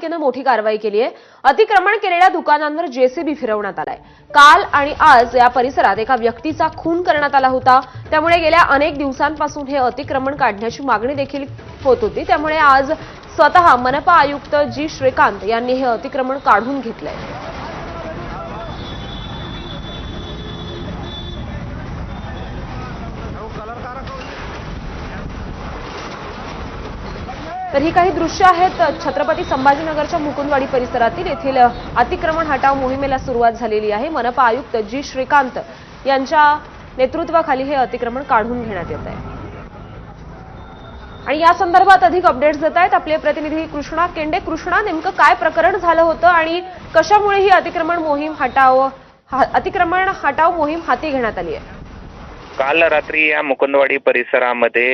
महापालिकेनं मोठी कारवाई केली आहे. अतिक्रमण केलेल्या दुकानांवर जेसीबी फिरवण्यात आलाय. काल आणि आज या परिसरात एका व्यक्तीचा खून करण्यात आला होता. त्यामुळे गेल्या अनेक दिवसांपासून हे अतिक्रमण काढण्याची मागणी देखील होत होती. त्यामुळे आज स्वतः मनपा आयुक्त जी श्रीकांत यांनी हे अतिक्रमण काढून घेतलंय. तर ही काही दृश्य आहेत. छत्रपती संभाजीनगरच्या मुकुंदवाडी परिसरातील येथील अतिक्रमण हटाव मोहिमेला सुरुवात झालेली आहे. मनपा आयुक्त जी. श्रीकांत यांच्या नेतृत्वाखाली हे अतिक्रमण काढून घेण्यात येत आहे. आणि या संदर्भात अधिक अपडेट्स देत आहेत. आपले प्रतिनिधी कृष्णा केंडे. कृष्णा नेमकं काय प्रकरण झालं होतं आणि कशामुळे ही अतिक्रमण मोहीम हटाव हा- अतिक्रमण हटाव मोहीम हाती घेण्यात आली आहे? काल रात्री या मुकुंदवाडी परिसरामध्ये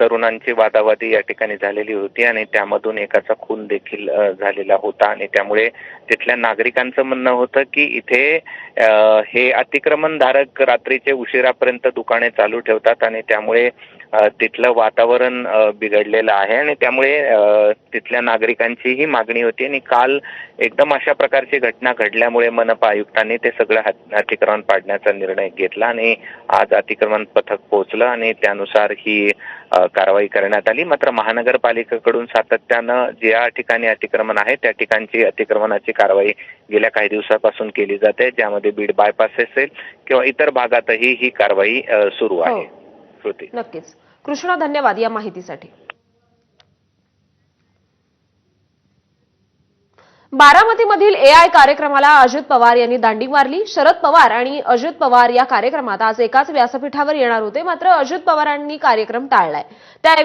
तरुणांची वादावादी या ठिकाणी झालेली होती आणि त्यामधून एकाचा खून देखील झालेला होता आणि त्यामुळे तिथल्या नागरिकांचं म्हणणं होतं की इथे हे अतिक्रमणधारक रात्रीचे उशिरापर्यंत दुकाने चालू ठेवतात आणि त्यामुळे तिथलं वातावरण बिघडलेलं आहे आणि त्यामुळे तिथल्या नागरिकांची ही मागणी होती आणि काल एकदम अशा प्रकारची घटना घडल्यामुळे मनपा आयुक्तांनी ते सगळं अतिक्रमण पाडण्याचा निर्णय घेतला आणि आज अतिक्रमण पथक पोहोचलं आणि त्यानुसार ही कारवाई करण्यात आली. मात्र महानगरपालिकेकडून सातत्यानं ज्या ठिकाणी अतिक्रमण आहे त्या ठिकाणची अतिक्रमणाची कारवाई गेल्या काही दिवसापासून केली जाते ज्यामध्ये बीड बायपास असेल किंवा इतर भागातही ही कारवाई सुरू आहे. हो. श्रुती. नक्कीच. कृष्णा धन्यवाद या माहितीसाठी. बारामतीमधील एआय कार्यक्रमाला अजित पवार यांनी दांडी मारली. शरद पवार आणि अजित पवार या कार्यक्रमात आज एकाच व्यासपीठावर येणार होते. मात्र अजित पवारांनी कार्यक्रम टाळलाय. त्याऐवजी